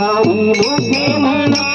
हरी मोठे